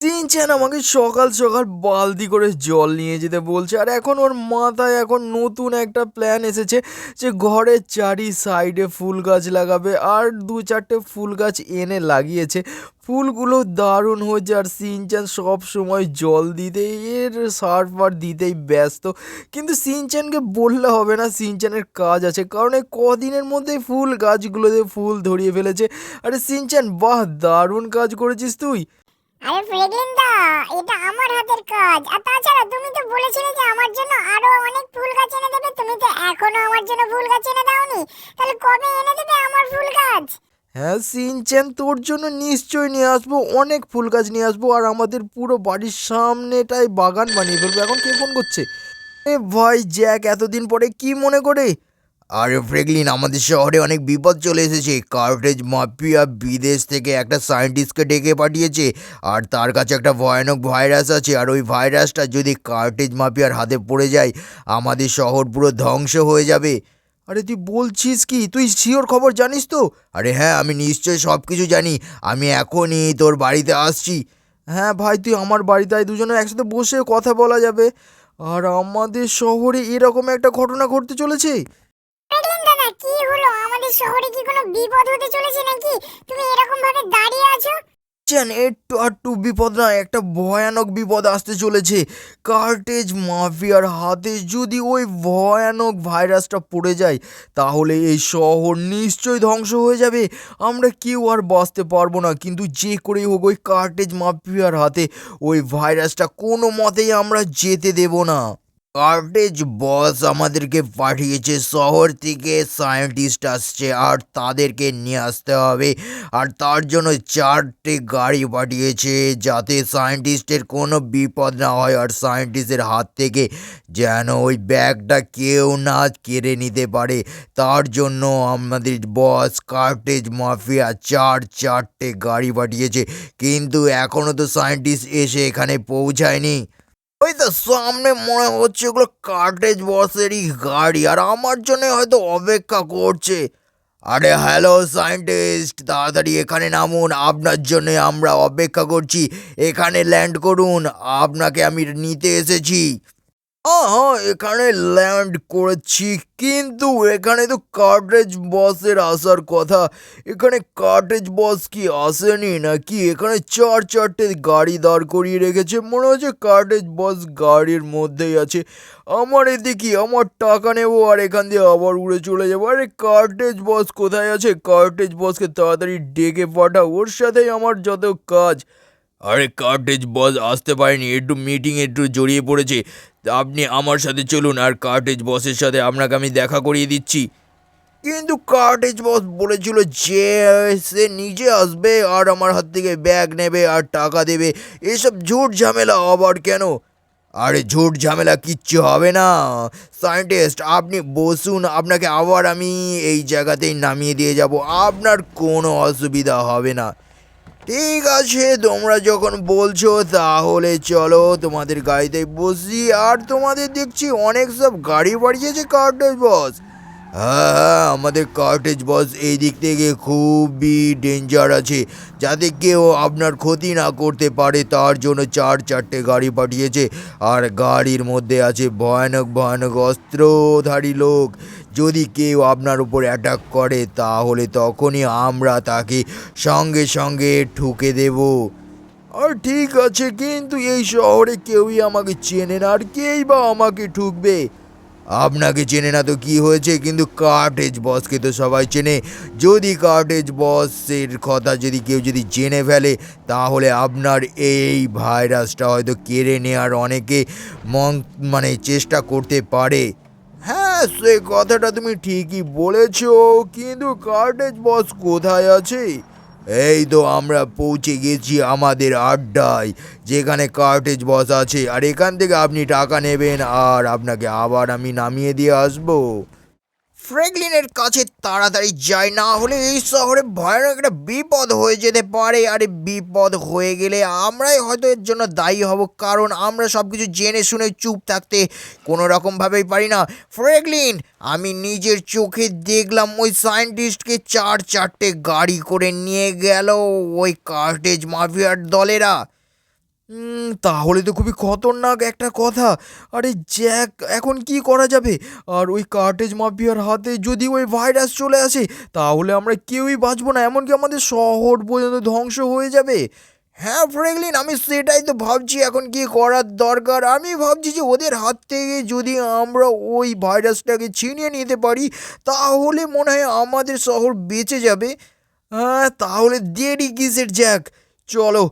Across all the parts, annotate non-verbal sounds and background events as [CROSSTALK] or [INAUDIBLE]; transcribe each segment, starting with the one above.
Shinchan আমাকে সকাল সকাল বালতি করে জল নিয়ে যেতে বলছে। আর এখন ওর মাথায় এখন নতুন একটা প্ল্যান এসেছে যে ঘরের চারি সাইডে ফুল গাছ লাগাবে আর দু চারটে ফুল গাছ এনে লাগিয়েছে। ফুলগুলো দারুণ হয়েছে আর সিনচ্যান সব সময় জল দিতেই এর সার ফার দিতেই ব্যস্ত। কিন্তু সিনচ্যানকে বললে হবে না সিনচ্যানের কাজ আছে। কারণ এই কদিনের মধ্যেই ফুল গাছগুলোতে ফুল ধরিয়ে ফেলেছে। আরে সিনচ্যান বাহ, দারুণ কাজ করেছিস তুই। আরে ফ্রেগলিন দা, এটা আমার হাতের কাজ। আর তাছাড়া তুমি তো বলেছিলে যে আমার জন্য আরও অনেক ফুল গাছ এনে দেবে। তুমি তো এখনও আমার জন্য ফুল গাছ এনে দাওনি। তাহলে কবে এনে দেবে আমার ফুল গাছ? হ্যাঁ সিনচ্যান তোর জন্য নিশ্চয়ই নিয়ে আসব, অনেক ফুল গাছ নিয়ে আসব, আর আমাদের পুরো বাড়ির সামনেটাই বাগান বানিয়ে ফেলব। এখন কে ফোন করছে? এ ভাই জ্যাক, এতদিন পরে কি মনে করে? আরে ফ্রেগলিন আমাদের শহরে অনেক বিপদ চলে এসেছে। কার্টেজ মাফিয়া বিদেশ থেকে একটা সায়েন্টিস্টকে ডেকে পাঠিয়েছে আর তার কাছে একটা ভয়ানক ভাইরাস আছে। আর ওই ভাইরাসটা যদি কার্টেজ মাফিয়ার হাতে পড়ে যায়, আমাদের শহর পুরো ধ্বংস হয়ে যাবে। আরে তুই বলছিস কি? তুই শিওর খবর জানিস তো? আরে হ্যাঁ আমি নিশ্চয়ই সব কিছু জানি। আমি এখনই তোর বাড়িতে আসছি। হ্যাঁ ভাই, তুই আমার বাড়িতে আয়, দুজনে একসাথে বসে কথা বলা যাবে। আর আমাদের শহরে এরকম একটা ঘটনা ঘটতে চলেছে। ফ্রেগলিন দাদা, কি হলো? আমাদের শহরে কি কোনো বিপদ হতে চলেছে নাকি? তুমি এরকম ভাবে দাঁড়িয়ে আছো? চেন একটু আটটু বিপদ না, একটা ভয়ানক বিপদ আসতে চলেছে। কার্টেজ মাফিয়ার হাতে যদি ওই ভয়ানক ভাইরাসটা পড়ে যায়, তাহলে এই শহর নিশ্চয়ই ধ্বংস হয়ে যাবে। আমরা কেউ আর বাঁচতে পারব না, কিন্তু যে করেই হোক ওই কার্টেজ মাফিয়ার হাতে ওই ভাইরাসটা কোনো মতেই আমরা যেতে দেব না। কার্টেজ বস আমাদেরকে পাঠিয়েছে, শহর থেকে সায়েন্টিস্ট আসছে, আর তাদেরকে নিয়ে আসতে হবে। আর তার জন্য চারটে গাড়ি পাঠিয়েছে, যাতে সায়েন্টিস্টের কোনো বিপদ না হয়, আর সায়েন্টিস্টের হাত থেকে যেন ওই ব্যাগটা কেউ না কেড়ে নিতে পারে। তার জন্য আমাদের বস কার্টেজ মাফিয়া চার চারটে গাড়ি পাঠিয়েছে, কিন্তু এখনও তো সায়েন্টিস্ট এসে এখানে পৌঁছায়নি। ওই তো সামনে মনে হচ্ছে ওগুলো কার্টেজ বসেরই গাড়ি, আর আমার জন্য হয়তো অপেক্ষা করছে। আরে হ্যালো সায়েন্টিস্ট তাড়াতাড়ি এখানে নামুন, আপনার জন্য আমরা অপেক্ষা করছি। এখানে ল্যান্ড করুন, আপনাকে আমি নিতে এসেছি। হ্যাঁ এখানে ল্যান্ড করেছি, কিন্তু এখানে তো কার্টেজ বসের আসার কথা। এখানে কার্টেজ বস কি আসেনি নাকি? এখানে চার চারটে গাড়ি দাঁড় করিয়ে রেখেছে, মনে হচ্ছে কার্টেজ বস গাড়ির মধ্যেই আছে। আমার এদিকে আমার টাকা নেব আর এখান দিয়ে আবার উড়ে চলে যাব। আরে কার্টেজ বস কোথায় আছে? কার্টেজ বসকে তাড়াতাড়ি ডেকে পাঠাও, ওর সাথেই আমার যত কাজ। আরে কার্টেজ বস আসতে পারেনি, একটু মিটিং একটু জড়িয়ে পড়েছে। আপনি আমার সাথে চলুন আর কার্টেজ বসের সাথে আপনাকে আমি দেখা করিয়ে দিচ্ছি। কিন্তু কার্টেজ বস বলেছিল যে সে নিজে আসবে আর আমার হাত থেকে ব্যাগ নেবে আর টাকা দেবে। এসব ঝুট ঝামেলা আবার কেন? আরে ঝুট ঝামেলা কিচ্ছু হবে না। সায়েন্টিস্ট আপনি বসুন, আপনাকে আবার আমি এই জায়গাতেই নামিয়ে দিয়ে যাব। আপনার কোনো অসুবিধা হবে না। ঠিক আছে, তোমরা যখন বলছো তাহলে চলো তোমাদের গাড়িতে বসি। আর তোমাদের দেখছি অনেক সব গাড়ি বাড়িয়েছে কার্টেজ বস হ্যাঁ হ্যাঁ আমাদের কার্টেজ বস এই দিক থেকে খুবই ডেঞ্জার আছে। যাতে কেউ আপনার ক্ষতি না করতে পারে, তার জন্য চার চারটে গাড়ি পাঠিয়েছে। আর গাড়ির মধ্যে আছে ভয়ানক ভয়ানক অস্ত্রধারী লোক। যদি কেউ আপনার উপর অ্যাটাক করে, তাহলে তখনই আমরা তাকে সঙ্গে সঙ্গে ঠুকে দেব। আর ঠিক আছে, কিন্তু এই শহরে কেউই আমাকে চেনে না, আর কেই বা আমাকে ঠুকবে? আপনাকে চেনে না তো কি হয়েছে? কিন্তু কার্টেজ বসকে তো সবাই চেনে। যদি কার্টেজ বসের কথা যদি কেউ যদি জেনে ফেলে, তাহলে আপনার এই ভাইরাসটা হয়তো কেড়ে নেওয়ার অনেকে মন মানে চেষ্টা করতে পারে। হ্যাঁ সে কথাটা তুমি ঠিকই বলেছ, কিন্তু কার্টেজ বস কোথায় আছে? এই তো আমরা পৌঁছে গেছি আমাদের আড্ডায়, যেখানে কার্টেজ বস আছে, আর এখান থেকে আপনি টাকা নেবেন, আর আপনাকে আবার আমি নামিয়ে দিয়ে আসব। ফ্র্যাঙ্কলিনের কাছে তাড়াতাড়ি যাই, না হলে এই শহরে ভয়ানক একটা বিপদ হয়ে যেতে পারে। আর, বিপদ হয়ে গেলে আমরাই হয়তো এর জন্য দায়ী হব, কারণ আমরা সব কিছু জেনে শুনে চুপ থাকতে কোনো রকমভাবেই পারি না। ফ্রেগলিন আমি নিজের চোখে দেখলাম ওই সায়েন্টিস্টকে চার চারটে গাড়ি করে নিয়ে গেল, ওই কার্টেজ মাফিয়ার দলেরা। তাহলে তো খুবই খতরনাক একটা কথা। আরে জ্যাক, এখন কি করা যাবে? আর ওই কার্টেজ মাফিয়ার হাতে যদি ওই ভাইরাস চলে আসে, তাহলে আমরা কেউই বাঁচবো না, এমনকি আমাদের শহর পর্যন্ত ধ্বংস হয়ে যাবে। হ্যাঁ ফ্র্যাঙ্কলিন আমি সেটাই তো ভাবছি, এখন কি করার দরকার? আমি ভাবছি যে ওদের হাত থেকে যদি আমরা ওই ভাইরাসটাকে ছিনিয়ে নিতে পারি, তাহলে মনে হয় আমাদের শহর বেঁচে যাবে। হ্যাঁ তাহলে দেরি কিসের, জ্যাক? চলো,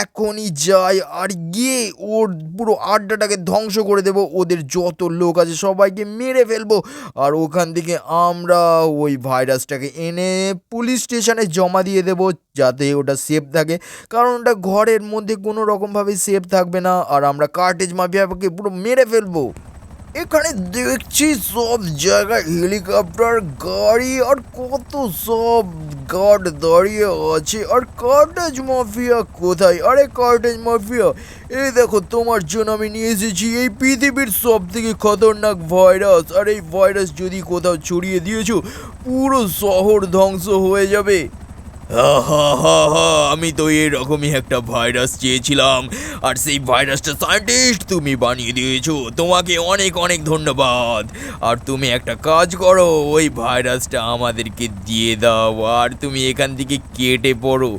এখনই যাই আর গিয়ে ওর পুরো আড্ডাটাকে ধ্বংস করে দেবো। ওদের যত লোক আছে সবাইকে মেরে ফেলব। আর ওখান থেকে আমরা ওই ভাইরাসটাকে এনে পুলিশ স্টেশনে জমা দিয়ে দেবো যাতে ওটা সেফ থাকে। কারণ ওটা ঘরের মধ্যে কোনো রকমভাবে সেফ থাকবে না। আর আমরা কার্টেজ মাফিয়াকে পুরো মেরে ফেলব। এখানে দেখছি সব জায়গায় হেলিকপ্টার গাড়ি আর কত সব গার্ড দাঁড়িয়ে আছে। আর কার্টেজ মাফিয়া কোথায়? আরে কার্টেজ মাফিয়া এই দেখো তোমার জন্য আমি নিয়ে এসেছি এই পৃথিবীর সব থেকে খতরনাক ভাইরাস আর এই ভাইরাস যদি কোথাও ছড়িয়ে দিয়েছ, পুরো শহর ধ্বংস হয়ে যাবে। আমি তো এরকমই একটা ভাইরাস চেয়েছিলাম। আর সেই ভাইরাসটা সায়েন্টিস্ট তুমি বানিয়ে দিয়েছ। তোমাকে অনেক অনেক ধন্যবাদ। আর তুমি একটা কাজ করো, ওই ভাইরাসটা আমাদেরকে দিয়ে দাও। আর তুমি এখান থেকে কেটে পড়ো।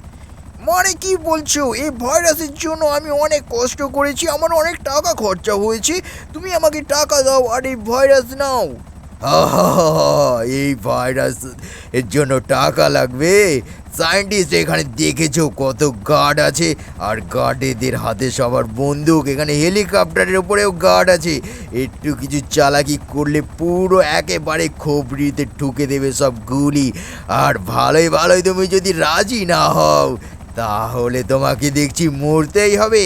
মানে কি বলছো? এই ভাইরাসের জন্য আমি অনেক কষ্ট করেছি। আমার অনেক টাকা খরচা হয়েছে। তুমি আমাকে টাকা দাও আর এই ভাইরাস নাও। এই ভাইরাস এর জন্য টাকা লাগবে। সায়েন্টিস্ট এখানে দেখেছ কত গার্ড আছে। আর গার্ডেদের হাতে সবার বন্দুক, এখানে হেলিকপ্টারের উপরেও গার্ড আছে। একটু কিছু চালাকি করলে পুরো একেবারে খবরিতে ঠুকে দেবে সব গুলি। আর ভালোই ভালোই তুমি যদি রাজি না হও, তাহলে তোমাকে দেখছি মরতেই হবে।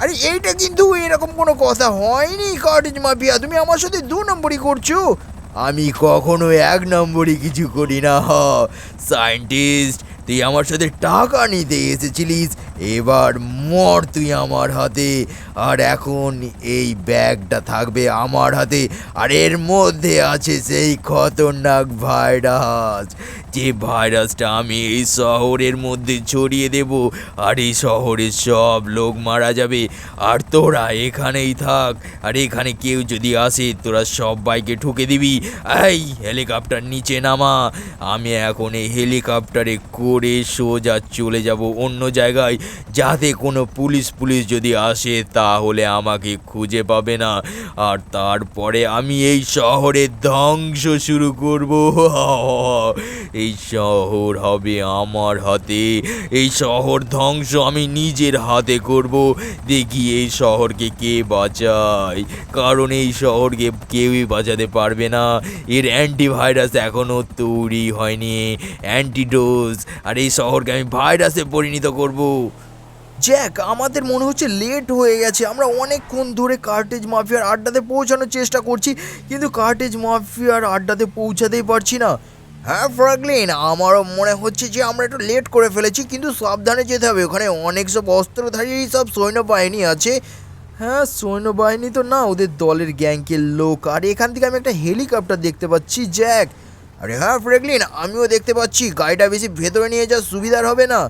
আরে এইটা কিন্তু এরকম কোনো কথা হয়নি কার্টেজ মাফিয়া। তুমি আমার সাথে দু নম্বরই করছ। আমি কখনো এক নম্বরই কিছু করি না, হ। সায়েন্টিস্ট, তুই আমার সাথে টাকা নিতে এসেছিলিস এবার মর তুই আমার হাতে। আর এখন এই ব্যাগটা থাকবে আমার হাতে। আর এর মধ্যে আছে সেই খতরনাক ভাইরাস। যে ভাইরাসটা আমি এই শহরের মধ্যে ছড়িয়ে দেব, আর এই শহরের সব লোক মারা যাবে। আর তোরা এখানেই থাক। আর এখানে কেউ যদি আসে, তোরা সবাইকে ঠুকে দিবি। এই হেলিকপ্টার নিচে নামা। আমি এখন এই হেলিকপ্টারে করে সোজা চলে যাব অন্য জায়গায়। যাতে কোনো পুলিশ পুলিশ যদি আসে তাহলে আমাকে খুঁজে পাবে না। আর তারপরে আমি এই শহরের ধ্বংস শুরু করব। [LAUGHS] এই শহর হবে আমার হাতে। এই শহর ধ্বংস আমি নিজের হাতে করব। দেখি এই শহরকে কে বাঁচায়। কারণ এই শহরকে কেউই বাঁচাতে পারবে না। এর অ্যান্টিভাইরাস এখনও তৈরি হয়নি। অ্যান্টিডোজ আর এই শহরকে আমি ভাইরাসে পরিণত করব। জ্যাক আমাদের মনে হচ্ছে লেট হয়ে গেছে। আমরা অনেকক্ষণ ধরে কার্টেজ মাফিয়ার আড্ডাতে পৌঁছানোর চেষ্টা করছি, কিন্তু কার্টেজ মাফিয়ার আড্ডাতে পৌঁছাতেই পারছি না। হ্যাঁ ফ্রাগলিন আমারও মনে হচ্ছে যে আমরা একটু লেট করে ফেলেছি, কিন্তু সাবধানে যেতে হবে। ওখানে অনেক সব অস্ত্রধারী সব সৈন্যবাহিনী আছে। হ্যাঁ সৈন্যবাহিনী তো না, ওদের দলের গ্যাংকের লোক। আর এখান থেকে আমি একটা হেলিকপ্টার দেখতে পাচ্ছি জ্যাক আরে হ্যাঁ ফ্রেগলিন আমিও দেখতে পাচ্ছি। গাড়িটা বেশি ভেতরে নিয়ে যাওয়া সুবিধার হবে না।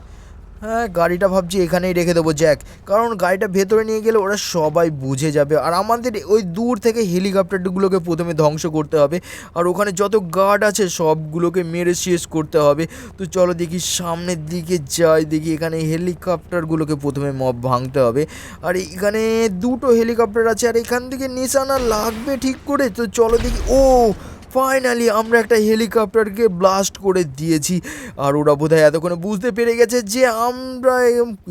হ্যাঁ গাড়িটা ভাবছি এখানেই রেখে দেবো জ্যাক কারণ গাড়িটা ভেতরে নিয়ে গেলে ওরা সবাই বুঝে যাবে। আর আমাদের ওই দূর থেকে হেলিকপ্টারগুলোকে প্রথমে ধ্বংস করতে হবে। আর ওখানে যত গার্ড আছে, সবগুলোকে মেরে শেষ করতে হবে। তো চলো দেখি সামনের দিকে যাই, দেখি এখানে হেলিকপ্টারগুলোকে প্রথমে মব ভাঙতে হবে। আর এখানে দুটো হেলিকপ্টার আছে, আর এখান থেকে নিশানা লাগবে ঠিক করে। তো চলো দেখি, ও! ফাইনালি আমরা একটা হেলিকপ্টারকে ব্লাস্ট করে দিয়েছি। আর ওরা বোধহয় এতক্ষণে বুঝতে পেরে গেছে যে আমরা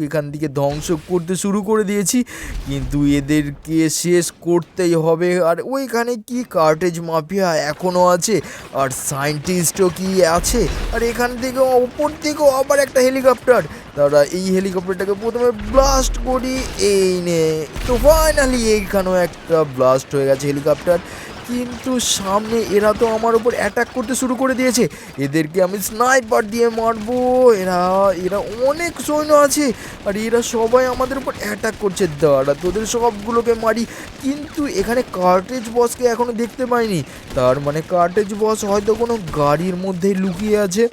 এখান থেকে ধ্বংস করতে শুরু করে দিয়েছি। কিন্তু এদেরকে শেষ করতেই হবে। আর ওইখানে কি কার্টেজ মাফিয়া এখনও আছে? আর সায়েন্টিস্টও কি আছে? আর এখান থেকে ওপর থেকেও আবার একটা হেলিকপ্টার। তারা এই হেলিকপ্টারটাকে প্রথমে ব্লাস্ট করি। এই নে। তো ফাইনালি এইখানেও একটা ব্লাস্ট হয়ে গেছে হেলিকপ্টার। কিন্তু সামনে এরা তো আমার উপর অ্যাটাক করতে শুরু করে দিয়েছে। এদেরকে আমি স্নাইপার দিয়ে মারবো। এরা এরা অনেক সৈন্য আছে। আর এরা সবাই আমাদের উপর অ্যাটাক করছে। দাঁড়া, তোদের সবগুলোকে মারি। কিন্তু এখানে কার্টেজ বসকে এখনও দেখতে পাইনি। তার মানে কার্টেজ বস হয়তো কোনো গাড়ির মধ্যেই লুকিয়ে আছে।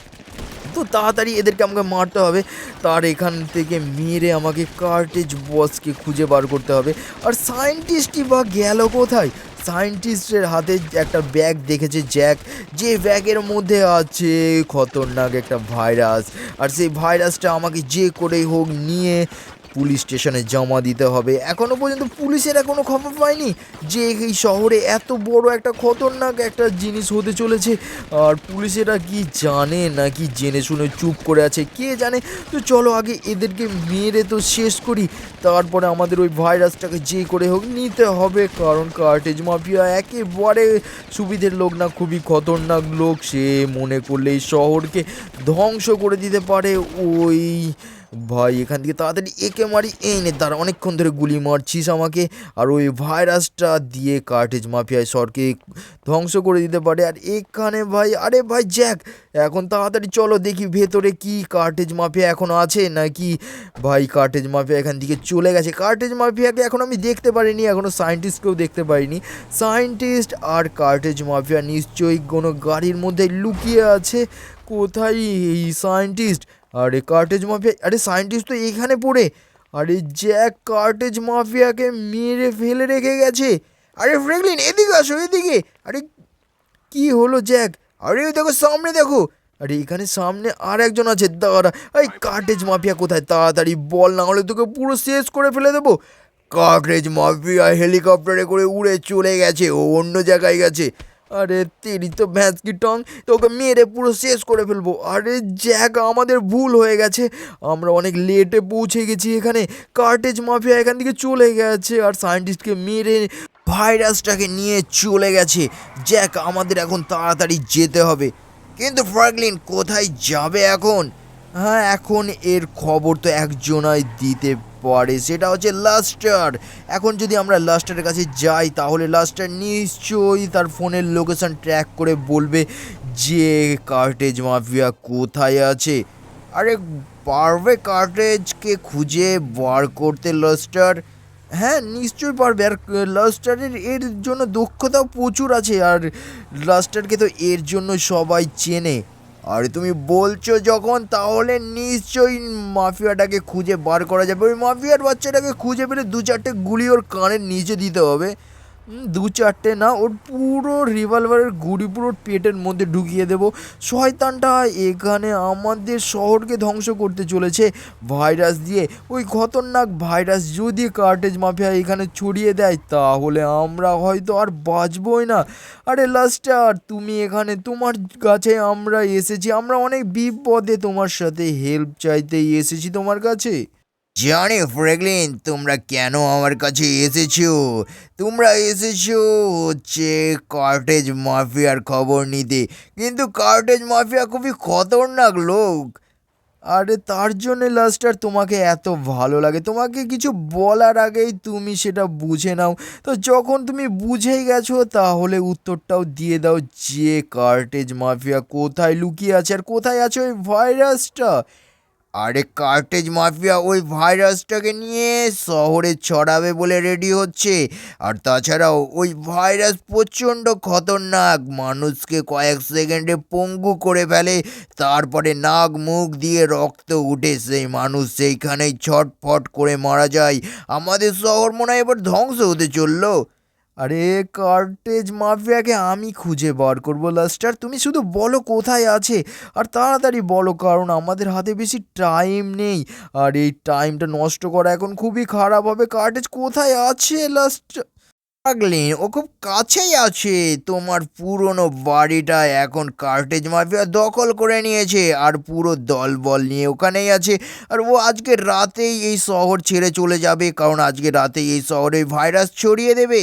তো তাড়াতাড়ি এদেরকে আমাকে মারতে হবে। তার এখান থেকে মেরে আমাকে কার্টেজ বসকে খুঁজে বার করতে হবে। আর সায়েন্টিস্টই বা গেল কোথায়? সায়েন্টিস্টের হাতে একটা ব্যাগ দেখেছে জ্যাক যে ব্যাগের মধ্যে আছে খতরনাক একটা ভাইরাস আর সেই ভাইরাসটা আমাকে যে করেই হোক নিয়ে পুলিশ স্টেশনে জমা দিতে হবে। এখনও পর্যন্ত পুলিশেরা কোনো খবর পায়নি যে এই শহরে এত বড় একটা খতরনাক একটা জিনিস হতে চলেছে। আর পুলিশেরা কি জানে নাকি জেনে শুনে চুপ করে আছে, কে জানে? তো চলো আগে এদেরকে মেরে তো শেষ করি। তারপরে আমাদের ওই ভাইরাসটাকে যে করে হোক নিতে হবে, কারণ কার্টেজ মাফিয়া একেবারে সুবিধের লোক না, খুবই খতরনাক লোক। সে মনে করলে এই শহরকে ধ্বংস করে দিতে পারে। ওই ভাই, এখান থেকে তাড়াতাড়ি একে মারি, এই নে তারা অনেকক্ষণ ধরে গুলি মারছিস আমাকে। আর ওই ভাইরাসটা দিয়ে কার্টেজ মাফিয়ায় শহরকে ধ্বংস করে দিতে পারে। আর এখানে ভাই, আরে ভাই, জ্যাক, এখন তাড়াতাড়ি চলো দেখি ভেতরে কি কার্টেজ মাফিয়া এখন আছে নাকি। ভাই কার্টেজ মাফিয়া এখান থেকে চলে গেছে। কার্টেজ মাফিয়াকে এখন আমি দেখতে পারিনি এখনও সায়েন্টিস্টকেও দেখতে পারিনি। সায়েন্টিস্ট আর কার্টেজ মাফিয়া নিশ্চয়ই কোনো গাড়ির মধ্যে লুকিয়ে আছে। কোথায় এই সায়েন্টিস্ট আরে কার্টেজ মাফিয়া আরে সায়েন্টিস্ট তো এখানে পড়ে। আরে জ্যাক কার্টেজ মাফিয়াকে মেরে ফেলে রেখে গেছে। আরে ফ্র্যাঙ্কলিন এদিকে আসো, এদিকে। আরে কি হলো জ্যাক আরে দেখো, সামনে দেখো। আরে এখানে সামনে আর একজন আছে, দাঁড়া। এই কার্টেজ মাফিয়া কোথায়? তাড়াতাড়ি বল, না হলে তোকে পুরো শেষ করে ফেলে দেবো। কার্টেজ মাফিয়া হেলিকপ্টারে করে উড়ে চলে গেছে, ও অন্য জায়গায় গেছে। আরে তেরি তো ভ্যাঁস কি টং, তোকে মেরে পুরো শেষ করে ফেলব। আরে জ্যাক, আমাদের ভুল হয়ে গেছে। আমরা অনেক লেটে পৌঁছে গেছি এখানে। কার্টেজ মাফিয়া এখান থেকে চলে গেছে আর সায়েন্টিস্টকে মেরে ভাইরাসটাকে নিয়ে চলে গেছে। জ্যাক, আমাদের এখন তাড়াতাড়ি যেতে হবে। কিন্তু ফ্রাগলিন কোথায় যাবে এখন? হ্যাঁ এখন এর খবর তো একজনাই দিতে পারে, সেটা হচ্ছে লাস্টার এখন যদি আমরা লাস্টারের কাছে যাই, তাহলে লাস্টার নিশ্চয়ই তার ফোনের লোকেশন ট্র্যাক করে বলবে যে কার্টেজ মাফিয়া কোথায় আছে। আরে, পারবে কার্টেজকে খুঁজে বার করতে লাস্টার হ্যাঁ নিশ্চয়ই পারবে। আর লাস্টারের এর জন্য দক্ষতাও প্রচুর আছে, আর লাস্টারকে তো এর জন্য সবাই চেনে। আর তুমি বলছো যখন, তাহলে নিশ্চয়ই মাফিয়াটাকে খুঁজে বার করা যাবে। ওই মাফিয়ার বাচ্চাটাকে খুঁজে পেলে দু চারটে গুলি ওর কানের নিচে দিতে হবে। দু চারটে না, ওর পুরো রিভলভারের গুড়ি, পুরো পেটের মধ্যে ঢুকিয়ে দেবো। শয়তানটা এখানে আমাদের শহরকে ধ্বংস করতে চলেছে ভাইরাস দিয়ে। ওই খতরনাক ভাইরাস যদি কার্টেজ মাফিয়া এখানে ছড়িয়ে দেয়, তাহলে আমরা হয়তো আর বাঁচবই না। আরে লাস্টার তুমি এখানে, তোমার কাছে আমরা এসেছি, আমরা অনেক বিপদে তোমার সাথে হেল্প চাইতেই এসেছি তোমার কাছে। জানি ফ্রেগলিন, তোমরা কেন আমার কাছে এসেছ? তোমরা এসেছ হচ্ছে কার্টেজ মাফিয়ার খবর নিতে। কিন্তু কার্টেজ মাফিয়া খুবই খতরনাক লোক। আরে তার জন্য লাস্টার তোমাকে এত ভালো লাগে। তোমাকে কিছু বলার আগেই তুমি সেটা বুঝে নাও। তো যখন তুমি বুঝেই গেছো, তাহলে উত্তরটাও দিয়ে দাও যে কার্টেজ মাফিয়া কোথায় লুকিয়ে আছে আর কোথায় আছে ওই ভাইরাসটা। আরে কার্টেজ মাফিয়া ওই ভাইরাসটাকে নিয়ে শহরে ছড়াবে বলে রেডি হচ্ছে। আর তাছাড়াও ওই ভাইরাস প্রচণ্ড খতরনাক, মানুষকে কয়েক সেকেন্ডে পঙ্গু করে ফেলে, তারপরে নাক মুখ দিয়ে রক্ত উঠে সেই মানুষ সেইখানেই ছটফট করে মারা যায়। আমাদের শহর মনে হয় এবার ধ্বংস হতে চলল। আরে কার্টেজ মাফিয়াকে আমি খুঁজে বার করব, লাস্টার। তুমি শুধু বলো কোথায় আছে, আর তাড়াতাড়ি বলো, কারণ আমাদের হাতে বেশি টাইম নেই। আর এই টাইমটা নষ্ট করা এখন খুবই খারাপ হবে। কার্টেজ কোথায় আছে লাস্টার পাগলিন ও খুব কাছেই আছে। তোমার পুরনো বাড়িটা এখন কার্টেজ মাফিয়া দখল করে নিয়েছে, আর পুরো দলবল নিয়ে ওখানেই আছে। আর ও আজকে রাতেই এই শহর ছেড়ে চলে যাবে, কারণ আজকে রাতেই এই শহরে ভাইরাস ছড়িয়ে দেবে।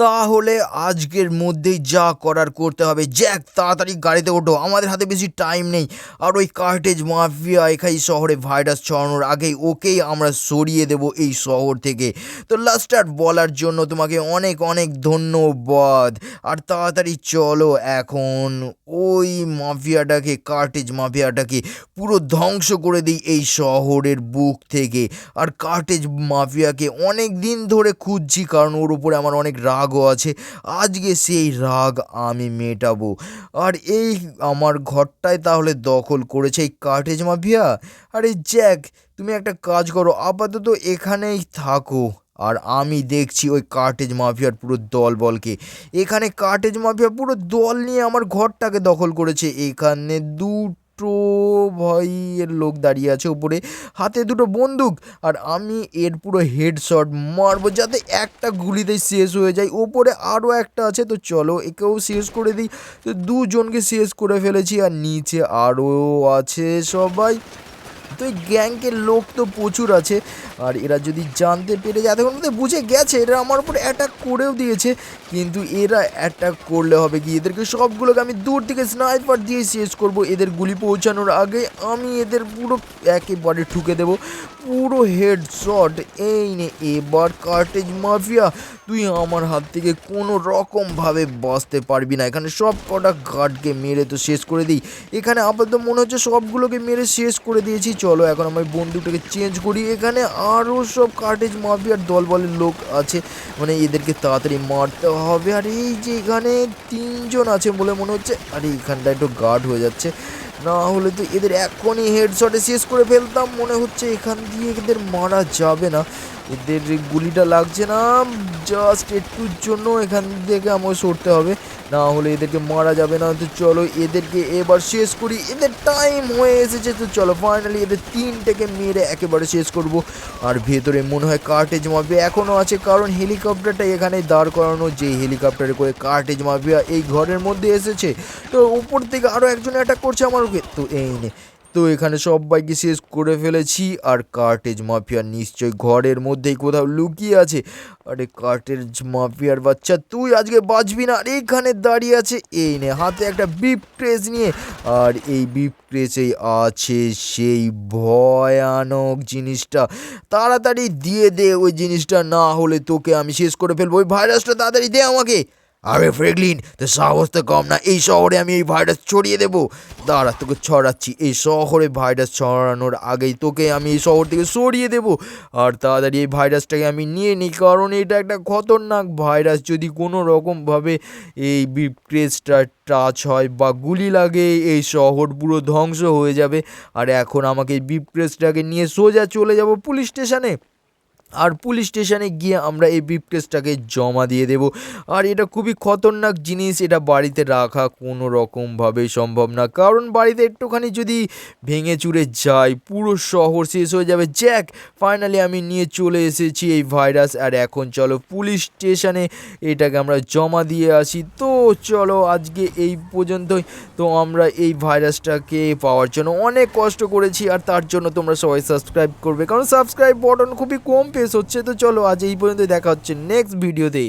তাহলে আজকের মধ্যেই যা করার করতে হবে। জ্যাক, তাড়াতাড়ি গাড়িতে ওঠো। আমাদের হাতে বেশি টাইম নেই। আর ওই কার্টেজ মাফিয়া এখানে শহরে ভাইরাস ছড়ানোর আগেই ওকেই আমরা সরিয়ে দেব এই শহর থেকে। তো লাস্টার বলার জন্য তোমাকে অনেক অনেক ধন্যবাদ। আর তাড়াতাড়ি চলো এখন ওই মাফিয়াটাকে, কার্টেজ মাফিয়াটাকে পুরো ধ্বংস করে দিই এই শহরের বুক থেকে। আর কার্টেজ মাফিয়াকে অনেক দিন ধরে খুঁজছি কারণ ওর উপরে আমার অনেক রাগ রাগও আছে। আজকে সেই রাগ আমি মেটাবো। আর এই আমার ঘরটায় তাহলে দখল করেছে এই কার্টেজ মাফিয়া আরে জ্যাক, তুমি একটা কাজ করো, আপাতত এখানেই থাকো। আর আমি দেখছি ওই কার্টেজ মাফিয়ার পুরো দল বলকে এখানে কার্টেজ মাফিয়া পুরো দল নিয়ে আমার ঘরটাকে দখল করেছে। এখানে দুটো ভয়ের লোক দাঁড়িয়ে আছে উপরে। হাতে দুটো বন্দুক আর আমি এর পুরো হেডশট মারবো যাতে একটা গুলিতেই শেষ হয়ে যায়। ওপরে আরও একটা আছে তো চলো একেও শেষ করে দিই। তো দুজনকে শেষ করে ফেলেছি আর নিচে আরও আছে সবাই। তো এই গ্যাংকের লোক তো প্রচুর আছে। আর এরা যদি জানতে পেরে যায়, এতক্ষণ মধ্যে বুঝে গেছে, এরা আমার উপর অ্যাটাক করেও দিয়েছে। কিন্তু এরা অ্যাটাক করলে হবে কি? এদেরকে সবগুলোকে আমি দূর থেকে স্নাইপার দিয়ে শেষ করব। এদের গুলি পৌঁছানোর আগে আমি এদের পুরো একেবারে ঠুকে দেব। পুরো হেড শট এই নে, এবার কার্টেজ মাফিয়া তুই আমার হাত থেকে কোনো রকমভাবে বাঁচতে পারবি না। এখানে সব কটা গার্ডকে মেরে তো শেষ করে দিই। এখানে আপাতত মনে হচ্ছে সবগুলোকে মেরে শেষ করে দিয়েছি। চলো, এখন আমার বন্দুকটাকে চেঞ্জ করি। এখানে আরও সব কার্টেজ মাফিয়ার দল বলের লোক আছে। মানে এদেরকে তাড়াতাড়ি মারতে হবে। আর এই যে এখানে তিনজন আছে বলে মনে হচ্ছে, আরে এখানটা একটু গার্ড হয়ে যাচ্ছে। না হলে তো এদের এখনই হেডশটে শেষ করে ফেলতাম। মনে হচ্ছে এখান দিয়ে এদের মারা যাবে না। এদের গুলিটা লাগছে না জাস্ট একটুর জন্য এখান থেকে আমাকে সরতে হবে। না হলে এদেরকে মারা যাবে না, তো চলো এদেরকে এবার শেষ করি। এদের টাইম হয়ে এসেছে, তো চলো ফাইনালি এদের তিনটাকে মেরে একেবারে শেষ করব। আর ভেতরে মনে হয় কার্টেজ মাফিয়া এখনও আছে, কারণ হেলিকপ্টারটা এখানে দাঁড় করানো, যে হেলিকপ্টারে করে কার্টেজ মাফিয়া এই ঘরের মধ্যে এসেছে। তো উপর থেকে আরও একজন অ্যাটাক করছে আমার তো এই নে তো এখানে সবাইকে শেষ করে ফেলেছি। আর কার্টেজ মাফিয়া নিশ্চয়ই ঘরের মধ্যেই কোথাও লুকিয়ে আছে। আরে কার্টেজ মাফিয়ার বাচ্চা, তুই আজকে বাঁচবি না। আর এখানে দাঁড়িয়ে আছে, এই নে, হাতে একটা বিপ ট্রেস নিয়ে। আর এই বিপ ট্রেসেই আছে সেই ভয়ানক জিনিসটা। তাড়াতাড়ি দিয়ে দে ওই জিনিসটা, না হলে তোকে আমি শেষ করে ফেলব। ওই ভাইরাসটা তাড়াতাড়ি দে আমাকে। আরে ফ্রেগলিন তো সাহস তো কম না, এই শহরে আমি এই ভাইরাস ছড়িয়ে দেবো। দাঁড়া, তোকে ছড়াচ্ছি, এই শহরে ভাইরাস ছড়ানোর আগেই তোকে আমি এই শহর থেকে সরিয়ে দেবো। আর তাড়াতাড়ি এই ভাইরাসটাকে আমি নিয়ে নিই, কারণ এটা একটা খতরনাক ভাইরাস যদি কোনো রকমভাবে এই বিক্রেসটা টাচ হয় বা গুলি লাগে, এই শহর পুরো ধ্বংস হয়ে যাবে। আর এখন আমাকে এই বিপ্রেসটাকে নিয়ে সোজা চলে যাব পুলিশ স্টেশনে। আর পুলিশ স্টেশনে গিয়ে আমরা এই বিপকেসটাকে জমা দিয়ে দেব। আর এটা খুবই খতরনাক জিনিস, এটা বাড়িতে রাখা কোনো রকমভাবেই সম্ভব না। কারণ বাড়িতে একটুখানি যদি ভেঙে চুরে যায়, পুরো শহর শেষ হয়ে যাবে। জ্যাক ফাইনালি আমি নিয়ে চলে এসেছি এই ভাইরাস আর এখন চলো পুলিশ স্টেশনে এটাকে আমরা জমা দিয়ে আসি। তো চলো আজকে এই পর্যন্তই। তো আমরা এই ভাইরাসটাকে পাওয়ার জন্য অনেক কষ্ট করেছি, আর তার জন্য তোমরা সবাই সাবস্ক্রাইব করবে। কারণ সাবস্ক্রাইব বটন খুবই কম পেস হচ্ছে তো চলো আজ এই পর্যন্ত দেখা হচ্ছে নেক্সট ভিডিওতে